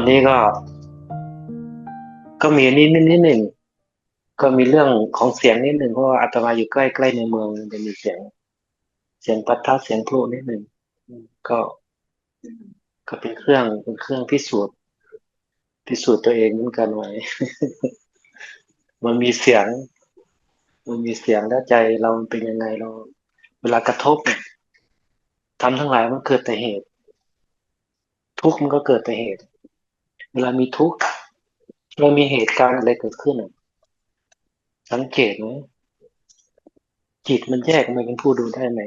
อนนี้ก็ ก็มีนิดนิดนิดหนึ่งก็มีเรื่องของเสียงนิดหนึ่งเพราะว่าอาตมาอยู่ใกล้ใกล้ในเมืองจะมีเสียง เสียงประทัดเสียงพลุนิดหนึ่งก็ ก็เป็นเครื่องเป็นเครื่องพิสูจน์พิสูจน์ตัวเองเหมือนกันไว้มันมีเสียง มันมีเสียงแล้วใจเราเป็นยังไงเรา เวลากระทบเนี่ยทำทั้งหลายมันเกิดแต่เหตุ ทุกข์มันก็เกิดแต่เหตุ เวลามีทุกข์เรามีเหตุการณ์อะไรเกิดขึ้นสังเกตไหมจิตมันแยกมันเป็นผู้ดูได้ไหม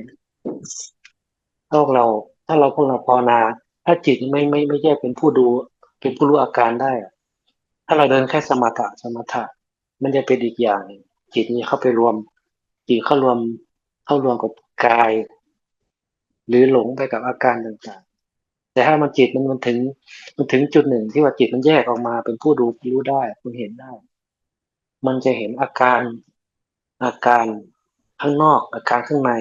ถ้าเรา ถ้าเราพวกเราภาวนา ถ้าจิตไม่ไม่ไม่แยกเป็นผู้ดู เป็นผู้รู้อาการได้ ถ้าเราเดินแค่สมถะสมถะ มันจะเป็นอีกอย่างหนึ่งจิตนี้เข้าไปรวม จิตเข้ารวมเข้ารวมกับกาย หรือหลงไปกับอาการต่างๆ แต่ถ้ามันจิตมันมันถึง มันถึงจุดหนึ่งที่ว่าจิตมันแยกออกมาเป็นผู้ดูรู้ได้คุณเห็นได้ มันจะเห็นอาการอาการข้างนอก อาการข้างใน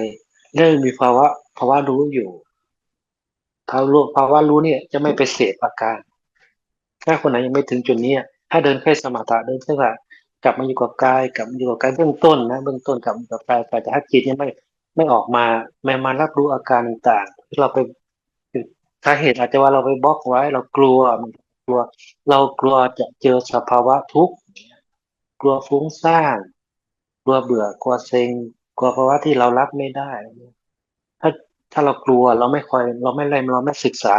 เริ่มมีภาวะภาวะรู้อยู่ภาวะรู้ภาวะรู้เนี่ยจะไม่ไปเสพอาการ ถ้าคนไหนยังไม่ถึงจุดนี้ถ้าเดินแค่สมถะเดินแค่ว่ากลับมาอยู่กับกายกลับมาอยู่กับกายเบื้องต้นนะเบื้องต้นกลับมาอยู่กับกายแต่ถ้าจิตยังไม่ไม่ออกมาไม่มารับรู้อาการต่างๆเราไป สาเหตุอาจจะว่าเราไปบล็อกไว้ เรากลัวมันกลัว เรากลัวจะเจอสภาวะทุกข์กลัวฟุ้งซ่านกลัวเบื่อกลัวเซ็งกลัวภาวะที่เรารับไม่ได้ ถ้าถ้าเรากลัวเราไม่คอย เราไม่อะไรเราไม่ศึกษา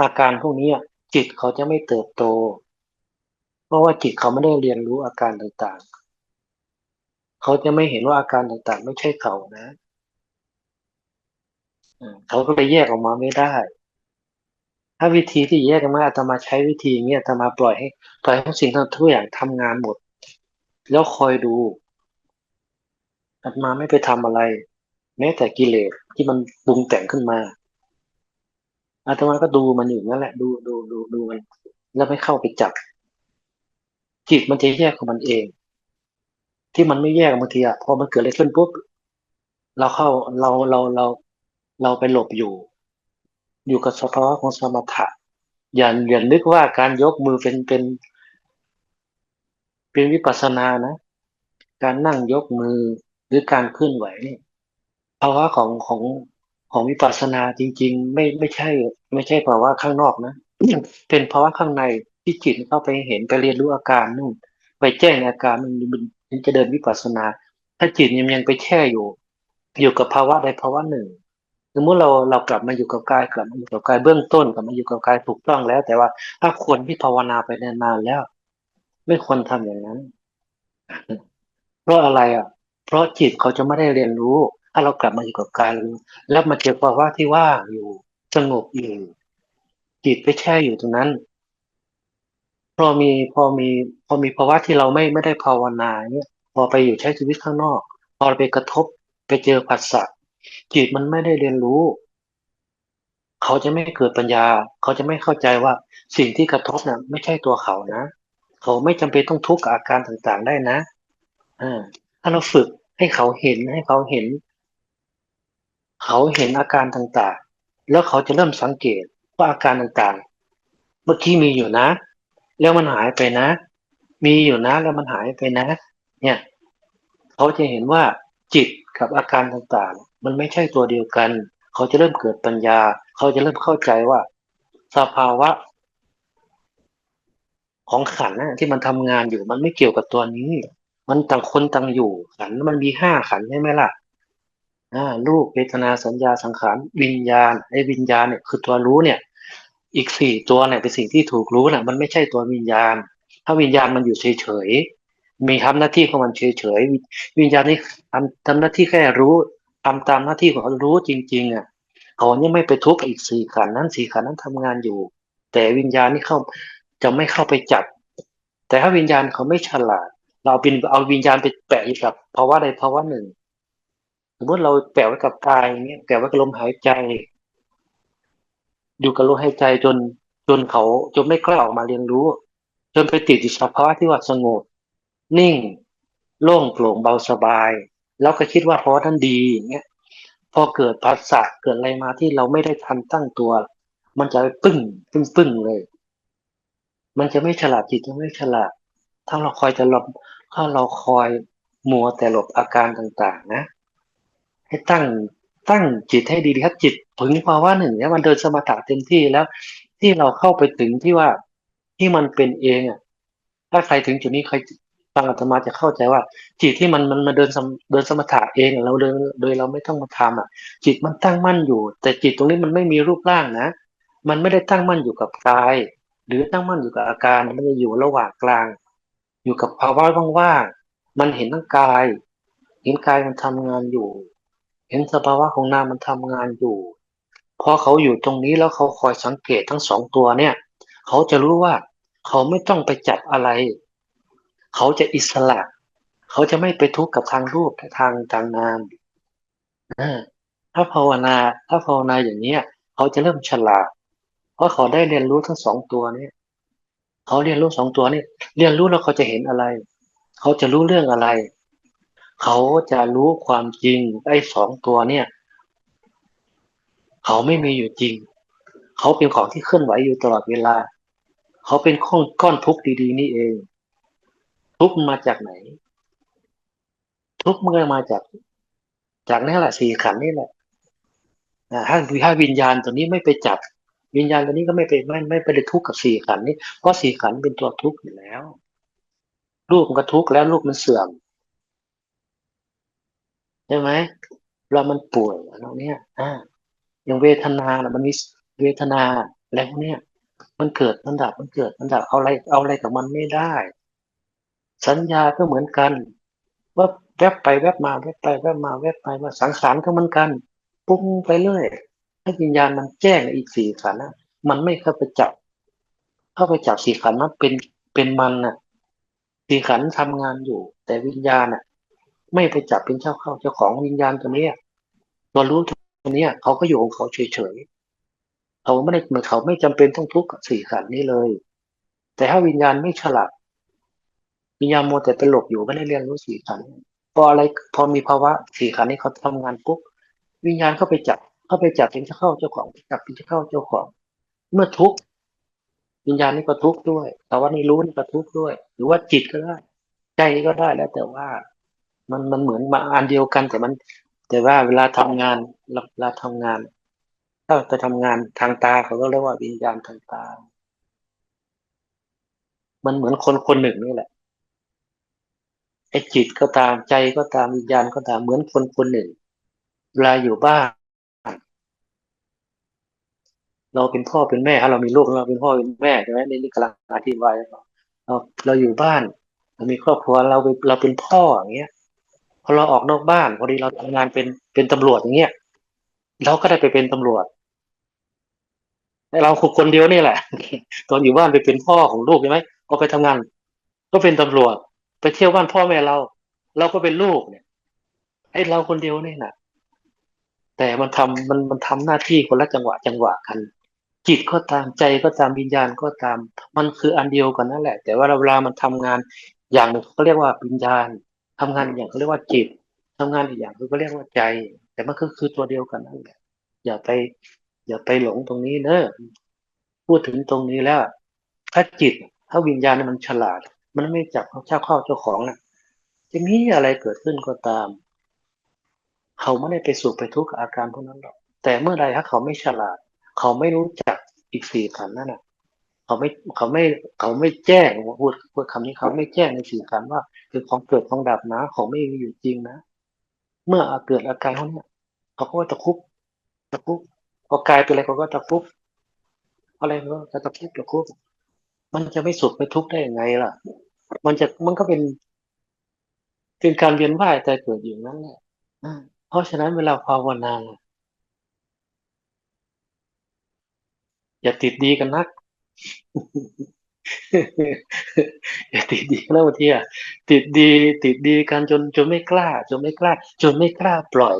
อาการพวกนี้จิตเขาจะไม่เติบโต เพราะว่าจิตเขาไม่ได้เรียนรู้อาการต่างๆ เขาจะไม่เห็นว่าอาการต่างๆ ไม่ใช่เขานะเขาก็เลยแยกออกมาไม่ได้ ถ้าวิธีที่แยกกันมาอาตมาใช้วิธีอย่างเงี้ยอาตมาปล่อยให้ปล่อยให้ทุกสิ่งทุกอย่างทำงานหมด แล้วคอยดูอาตมาไม่ไปทำอะไร แม้แต่กิเลสที่มันปรุงแต่งขึ้นมาอาตมาก็ดูมันอยู่นั่นแหละ ดูดูดูดูมัน แล้วไม่เข้าไปจับ จิตมันจะแยกของมันเอง ที่มันไม่แยกบางทีอะพอมันเกิดอะไรขึ้นปุ๊บเราเข้าเราเราเราเราไปหลบอยู่ อยู่กับสภาวะของสมถะอย่าอย่านึกว่าการยกมือเป็นเป็นเป็นวิปัสสนานะ การนั่งยกมือหรือการเคลื่อนไหวนี่ภาวะของของของวิปัสสนาจริง ๆ ไม่ไม่ใช่ ไม่ใช่ภาวะข้างนอกนะเป็นภาวะข้างในที่จิตเข้าไปเห็นไปเรียนรู้อาการนู่นไปแจ้งอาการมันมันจะเดินวิปัสสนา ถ้าจิตยังยังไปแช่อยู่ อยู่กับภาวะใดภาวะหนึ่ง สมมติเราเรากลับมาอยู่กับกายกลับมาอยู่กับกายเบื้องต้นกลับมาอยู่กับกายถูกต้องแล้ว แต่ว่าถ้าคนที่ภาวนาไปนานๆแล้ว ไม่ควรทำอย่างนั้น เพราะอะไรอะ เพราะจิตเขาจะไม่ได้เรียนรู้ ถ้าเรากลับมาอยู่กับกายแล้วมาเจอภาวะที่ว่างอยู่สงบอยู่จิตไปแช่อยู่ตรงนั้น พอมีพอมีพอมีภาวะที่เราไม่ไม่ได้ภาวนาเนี่ยพอไปอยู่ใช้ชีวิตข้างนอก พอไปกระทบไปเจอผัสสะ จิตมันไม่ได้เรียนรู้ เขาจะไม่เกิดปัญญา เขาจะไม่เข้าใจว่าสิ่งที่กระทบนะ่ะ ไม่ใช่ตัวเขานะ เขาไม่จำเป็นต้องทุกข์กับอาการต่างๆได้นะอ่าถ้าเราฝึกให้เขาเห็นให้เขาเห็น เขาเห็นอาการต่างๆ แล้วเขาจะเริ่มสังเกตว่าอาการต่างๆ เมื่อกี้มีอยู่นะ แล้วมันหายไปนะ มีอยู่นะแล้วมันหายไปนะ เนี่ย เขาจะเห็นว่าจิต กับอาการต่างๆ มันไม่ใช่ตัวเดียวกัน เขาจะเริ่มเกิดปัญญา เขาจะเริ่มเข้าใจว่า สภาวะ ของขันนะที่มันทำงานอยู่มันไม่เกี่ยวกับตัวนี้ มันต่างคนต่างอยู่ขันมันมีห้าขันใช่ไหมล่ะอ่ารูปเวทนาสัญญาสังขารวิญญาณไอ้วิญญาณเนี่ยคือตัวรู้เนี่ย อีกสี่ตัวเนี่ยเป็นสิ่งที่ถูกรู้นะมันไม่ใช่ตัววิญญาณ ถ้าวิญญาณมันอยู่เฉย มีทำหน้าที่ของมันเฉยๆวิญญาณนี่ทำทำหน้าที่แค่รู้ทำตามหน้าที่ของเขารู้จริง ๆ อะเขายังไม่ไปทุกข์อีกสี่ขันนั้นสี่ขันนั้นทำงานอยู่ แต่วิญญาณนี่เข้าจะไม่เข้าไปจับ แต่ถ้าวิญญาณเขาไม่ฉลาด เราเป็นเอาวิญญาณไปแปะอยู่กับภาวะใดภาวะหนึ่ง สมมติเราแปะไว้กับกายอย่างเงี้ยแปะไว้กับลมหายใจ อยู่กับลมหายใจจนจนเขาจนไม่กล้าออกมาเรียนรู้ จนไปติดอยู่สภาวะที่ว่าสงบ นิ่ง โล่งโปร่งเบาสบาย แล้วก็คิดว่าเพราะท่านดีอย่างเงี้ยพอเกิดภาษะเกิดอะไรมาที่เราไม่ได้ทันตั้งตัว มันจะไปปึ้งปึ้งปึ้งเลย มันจะไม่ฉลาดจิตจะไม่ฉลาด ถ้าเราคอยจะหลบถ้าเราคอยมัวแต่หลบอาการต่างๆ นะ ให้ตั้งตั้งจิตให้ดีครับจิตถึงภาวะหนึ่งเนี่ยมันเดินสมถะเต็มที่แล้ว ที่เราเข้าไปถึงที่ว่าที่มันเป็นเองอะถ้าใครถึงจุดนี้ใคร ฟังอาตมาจะเข้าใจว่า จิตที่มันมันมาเดินสมเดินสมถะเองเราเดินโดยเราไม่ต้องมาทำอะ จิตมันตั้งมั่นอยู่ แต่จิตตรงนี้มันไม่มีรูปร่างนะ มันไม่ได้ตั้งมั่นอยู่กับกาย หรือตั้งมั่นอยู่กับอาการมันจะอยู่ระหว่างกลาง อยู่กับภาวะว่างๆมันเห็นทั้งกาย เห็นกายมันทำงานอยู่ เห็นสภาวะของนามมันทำงานอยู่พอเขาอยู่ตรงนี้แล้วเขาคอยสังเกตทั้งสองตัวเนี่ย เขาจะรู้ว่าเขาไม่ต้องไปจับอะไร เขาจะอิสระ เขาจะไม่ไปทุกข์กับทางรูปทางทางนามถ้าภาวนา ถ้าภาวนาอย่างเนี้ยเขาจะเริ่มฉลาด เพราะเขาได้เรียนรู้ทั้งสองตัวนี้เขาเรียนรู้สองตัวนี้เรียนรู้แล้วเขาจะเห็นอะไร เขาจะรู้เรื่องอะไร เขาจะรู้ความจริงไอ้สองตัวเนี่ย เขาไม่มีอยู่จริง เขาเป็นของที่เคลื่อนไหวอยู่ตลอดเวลา เขาเป็นก้อนก้อนทุกข์ดีๆ นี่เอง ทุกมาจากไหน ทุกข์มันก็มาจากจากนี่แหละสี่ขันนี่แหละถ้าถ้าวิญญาณตัวนี้ไม่ไปจับ วิญญาณตัวนี้ก็ไม่ไปไม่ไม่ไปได้ทุกข์กับสี่ขันนี้เพราะสี่ขันเป็นตัวทุกข์อยู่แล้วรูปมันก็ทุกข์แล้วรูปมันเสื่อมใช่ไหมเรามันป่วยเราเนี่ยอ่าอย่างเวทนานะมันมีเวทนาแล้วเนี่ยมันเกิดมันดับมันเกิดมันดับเอาอะไรเอาอะไรกับมันไม่ได้ สัญญาก็เหมือนกันว่าแวบไปแวบมาแวบไปแวบมาแวบไปมาสังขารก็เหมือนกันปุ้งไปเรื่อยให้วิญญาณมันแจ้งอีกสี่ขันนะมันไม่เข้าไปจับ เข้าไปจับสี่ขันนั้นเป็นเป็นมันน่ะสี่ขันทำงานอยู่ แต่วิญญาณน่ะ ไม่ไปจับเป็นเจ้าเข้าเจ้าของวิญญาณตัวนี้ตัวรู้ตัวนี้เขาก็อยู่ของเขาเฉยๆเขาไม่ได้เหมือนเขาไม่จำเป็นต้องทุกข์กับสี่ขันนี้เลย แต่ถ้าวิญญาณไม่ฉลาด วิญญาณโมแต่ไปหลบอยู่ไม่ได้เรียนรู้สี่ขันพออะไรพอมีภาวะสี่ขันนี้เขาทำงานปุ๊บวิญญาณเข้าไปจับเข้าไปจับเป็นเจ้าเข้าเจ้าของจับเป็นเจ้าเข้าเจ้าของ เมื่อทุกข์วิญญาณนี่ก็ทุกข์ด้วย แต่ว่านี่รู้นี่ก็ทุกข์ด้วย หรือว่าจิตก็ได้ ใจก็ได้แล้วแต่ว่ามันมันเหมือนมาอันเดียวกันแต่มัน แต่ว่าเวลาทำงานเวลาทำงาน ถ้าจะทำงานทางตาเขาก็เรียกว่าวิญญาณทางตา มันเหมือนคนคนหนึ่งนี่แหละ ไอ้จิตก็ตามใจก็ตามวิญญาณก็ตามเหมือนคนคนหนึ่ง เวลาอยู่บ้าน เราเป็นพ่อเป็นแม่ถ้าเรามีลูกเราเป็นพ่อเป็นแม่ใช่ไหมนี่นี่กำลังอธิบายเราเราอยู่บ้านเรามีครอบครัวเราเป็นเราเป็นพ่ออย่างเงี้ยพอเราออกนอกบ้านพอดีเราทำงานเป็นเป็นตำรวจอย่างเงี้ยเราก็ได้ไปเป็นตำรวจแต่เราคนเดียวนี่แหละ ตอนอยู่บ้านไปเป็นพ่อของลูกใช่ไหมพอไปทำงาน ก็เป็นตำรวจ ไปเที่ยวบ้านพ่อแม่เรา เราก็เป็นลูกเนี่ยไอ้เราคนเดียวนี่นะแต่มันทำมันมันทำหน้าที่คนละจังหวะจังหวะกัน จิตก็ตามใจก็ตามวิญญาณก็ตาม มันคืออันเดียวกันนั่นแหละ แต่ว่าเวลามันทำงานอย่างหนึ่งเขาเรียกว่าวิญญาณทำงานอย่างเขาเรียกว่าจิตทำงานอีกอย่างเขาเรียกว่าใจ แต่มันก็คือตัวเดียวกันนั่นแหละ อย่าไป อย่าไปหลงตรงนี้เนอะพูดถึงตรงนี้แล้ว ถ้าจิตถ้าวิญญาณมันฉลาด มันไม่จับเจ้าเข้าเจ้าของนะจะมีอะไรเกิดขึ้นก็ตาม เขาไม่ได้ไปสุขไปทุกข์กับอาการพวกนั้นหรอกแต่เมื่อใดถ้าเขาไม่ฉลาด เขาไม่รู้จักอีกสี่ขันนั่นน่ะเขาไม่เขาไม่เขาไม่แจ้งพูดพูดคำนี้เขาไม่แจ้งในสี่ขันว่า คือของเกิดของดับนะ ของไม่มีอยู่จริงนะ เมื่อเกิดอาการพวกนี้เขาก็จะคุบตะคุบพอกลายเป็นอะไรเขาก็ตะคุบอะไรก็จะตะคุบตะคุบ มันจะไม่สุขไม่ทุกข์ได้ยังไงล่ะ มันจะมันก็เป็นเป็นการเวียนว่ายแต่เกิดอยู่นั้นแหละเพราะฉะนั้นเวลาภาวนาอย่าติดดีกันนัก อย่าติดดีแล้วบางทีอะติดดี ติดดีกันจนจนไม่กล้า จนไม่กล้า จนไม่กล้าปล่อย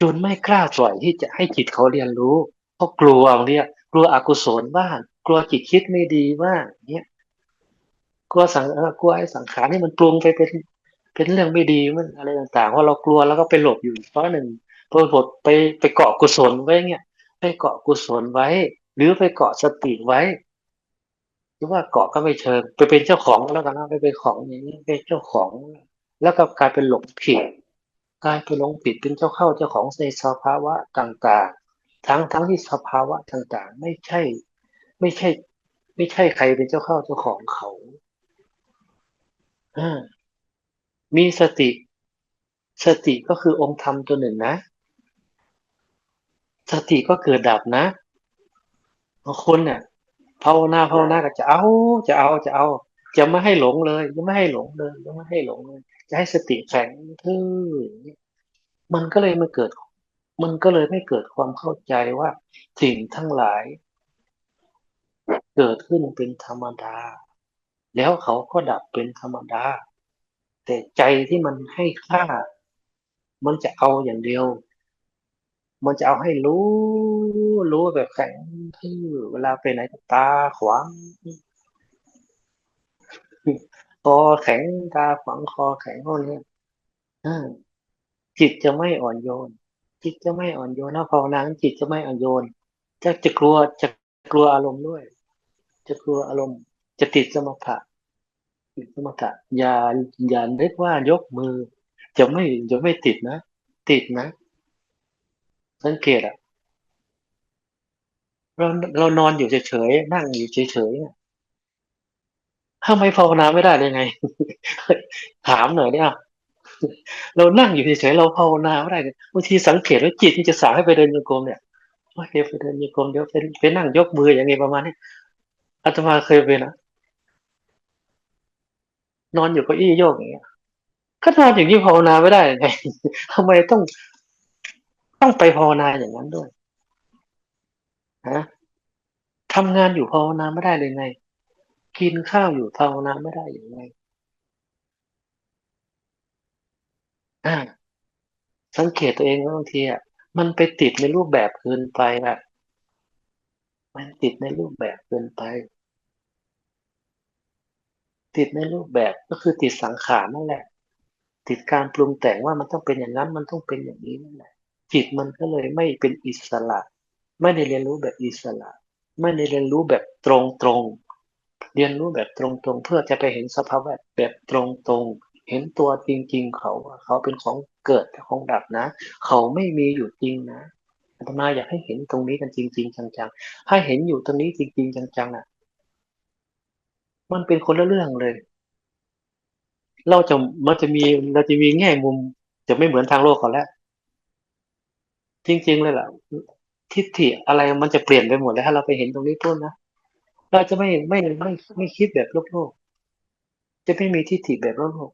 จนไม่กล้าปล่อยที่จะให้จิตเขาเรียนรู้เพราะกลัวเนี่ยกลัวอกุศลบ้าง กลัวจิตคิดไม่ดีบ้างเนี่ยกลัวสังกลัวไอ้สังขารนี่มันปรุงไปเป็นเป็นเรื่องไม่ดีมันอะไรต่างๆเพราเรากลัวแล้วก็ไปหลบอยู่เพราะหนึ่งพอหลบไปไปเกาะกุศลไว้เนี่ยไปเกาะกุศลไว้ หรือไปเกาะสติไว้หรือว่าเกาะก็ไม่เชิงไปเป็นเจ้าของแล้วกันนะไปเป็นของอย่างนี้เป็นเจ้าของ แล้วก็กลายเป็นหลงผิดกลายเป็นหลงผิดเป็นเจ้าเข้าเจ้าของในสภาวะต่างๆ ทั้งทั้งที่สภาวะต่างๆ ไม่ใช่ ไม่ใช่ ไม่ใช่ใครเป็นเจ้าเข้าเจ้าของเขาอมีสติ สติก็คือองค์ธรรมตัวหนึ่งนะ สติก็เกิดดับนะบางคนเนี่ยภาวนาภาวนาก็จะเอา จะเอาจะเอา จะไม่ให้หลงเลยจะไม่ให้หลงเลยจะไม่ให้หลงเลย จะให้สติแข็งทื่อมันก็เลยมาเกิด มันก็เลยไม่เกิดความเข้าใจว่าสิ่งทั้งหลาย เกิดขึ้นเป็นธรรมดา แล้วเขาก็ดับเป็นธรรมดา แต่ใจที่มันให้ค่า มันจะเอาอย่างเดียว มันจะเอาให้รู้ รู้แบบแข็งทื่อเวลาไปไหนตาขวางคอแข็งตาขวางคอแข็งพวกนี้อ่าจิตจะไม่อ่อนโยน จิตจะไม่อ่อนโยนถ้าภาวนาจิตจะไม่อ่อนโยนจะจะกลัวจะกลัวอารมณ์ด้วย จะกลัวอารมณ์ จะติดสมถะติดสมถะอย่าอย่าเรียกว่ายกมือ จะไม่จะไม่ติดนะ ติดนะ สังเกตอะเราเรานอนอยู่เฉยๆนั่งอยู่เฉยๆเนี่ยทำไมภาวนาไม่ได้เลยไง ถามหน่อยเนี่ยเรานั่งอยู่เฉยๆเราภาวนาไม่ได้บางทีสังเกตว่าจิตที่จะสั่งให้ไปเดินโยกมเนี่ยว่าเดี๋ยวไปเดินโยกมเดี๋ยวไปไปนั่งยกมืออย่างไงประมาณนี้ อาตมาเคยเป็นนะนอนอยู่เก้าอี้โยกอย่างเงี้ยก็นอนอย่างนี้ภาวนาไม่ได้ไงทำไมต้องต้องไปภาวนาอย่างนั้นด้วยฮะทำงานอยู่ภาวนาไม่ได้เลยไง กินข้าวอยู่ภาวนาไม่ได้อย่างไงอ่าสังเกตตัวเองบางทีอะมันไปติดในรูปแบบเกินไปอะมันติดในรูปแบบเกินไป ติดในรูปแบบก็คือติดสังขารนั่นแหละ ติดการปรุงแต่งว่ามันต้องเป็นอย่างนั้นมันต้องเป็นอย่างนี้นั่นแหละจิตมันก็เลยไม่เป็นอิสระ ไม่ได้เรียนรู้แบบอิสระ ไม่ได้เรียนรู้แบบตรงตรงเรียนรู้แบบตรงตรงเพื่อจะไปเห็นสภาวะแบบตรงตรงเห็นตัวจริง ๆ เขาเขาเป็นของเกิดของดับนะ เขาไม่มีอยู่จริงนะอาตมาอยากให้เห็นตรงนี้กันจริง ๆ จังๆ ให้เห็นอยู่ตรงนี้จริง ๆ จังๆอะ มันเป็นคนละเรื่องเลย เราจะมันจะมีเราจะมีแง่มุม จะไม่เหมือนทางโลกเขาแล้วจริง ๆ เลยล่ะทิฏฐิอะไรมันจะเปลี่ยนไปหมดเลยถ้าเราไปเห็นตรงนี้ต้นนะเราจะไม่ไม่ไม่ไม่คิดแบบโลกโลกจะไม่มีทิฏฐิแบบโลกโลก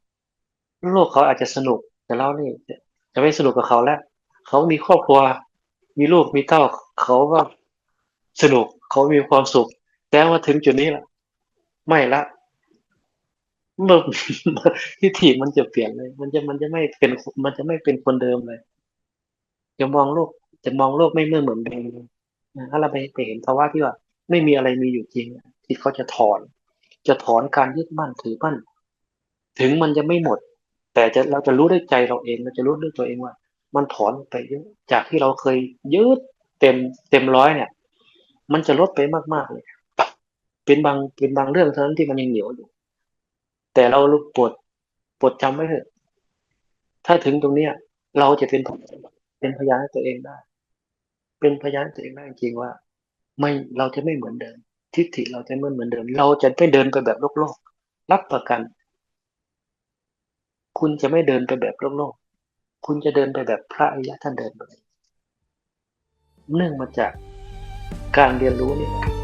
โลกเขาอาจจะสนุกแต่เรานี่จะจะไม่สนุกกับเขาแล้วเขามีครอบครัว มีลูกมีเต้าเขาก็สนุกเขามีความสุข แต่มาถึงจุดนี้ละ ไม่ละเมื่อทิฏฐิมันจะเปลี่ยนเลย มันจะมันจะไม่เป็นมันจะไม่เป็นคนเดิมเลยจะมองโลกจะมองโลกไม่เมื่อเหมือนเดิมถ้าเราไปไปเห็นภาวะที่ว่า ไม่มีอะไรมีอยู่จริงจิตเขาจะถอน จะถอนการยึดมั่นถือมั่นถึงมันจะไม่หมด แต่จะเราจะรู้ด้วยใจเราเอง เราจะรู้ด้วยตัวเองว่า มันถอนไปเยอะจากที่เราเคยยึดเต็มเต็มร้อยเนี่ย มันจะลดไปมากๆเลย เป็นบางเป็นบางเรื่องเท่านั้นที่มันยังเหนียวอยู่ แต่เราปวดปวดจำไว้เถอะ ถ้าถึงตรงเนี้ย เราจะเป็นเป็นพยานให้ตัวเองได้ เป็นพยานให้ตัวเองได้จริงว่า ไม่เราจะไม่เหมือนเดิม ทิฏฐิเราจะไม่เหมือนเดิม เราจะไม่เดินไปแบบโลกโลกรับประกัน คุณจะไม่เดินไปแบบโลกโลกคุณจะเดินไปแบบพระอริยะท่านเดินไปเนื่องมาจากการเรียนรู้นี่แหละ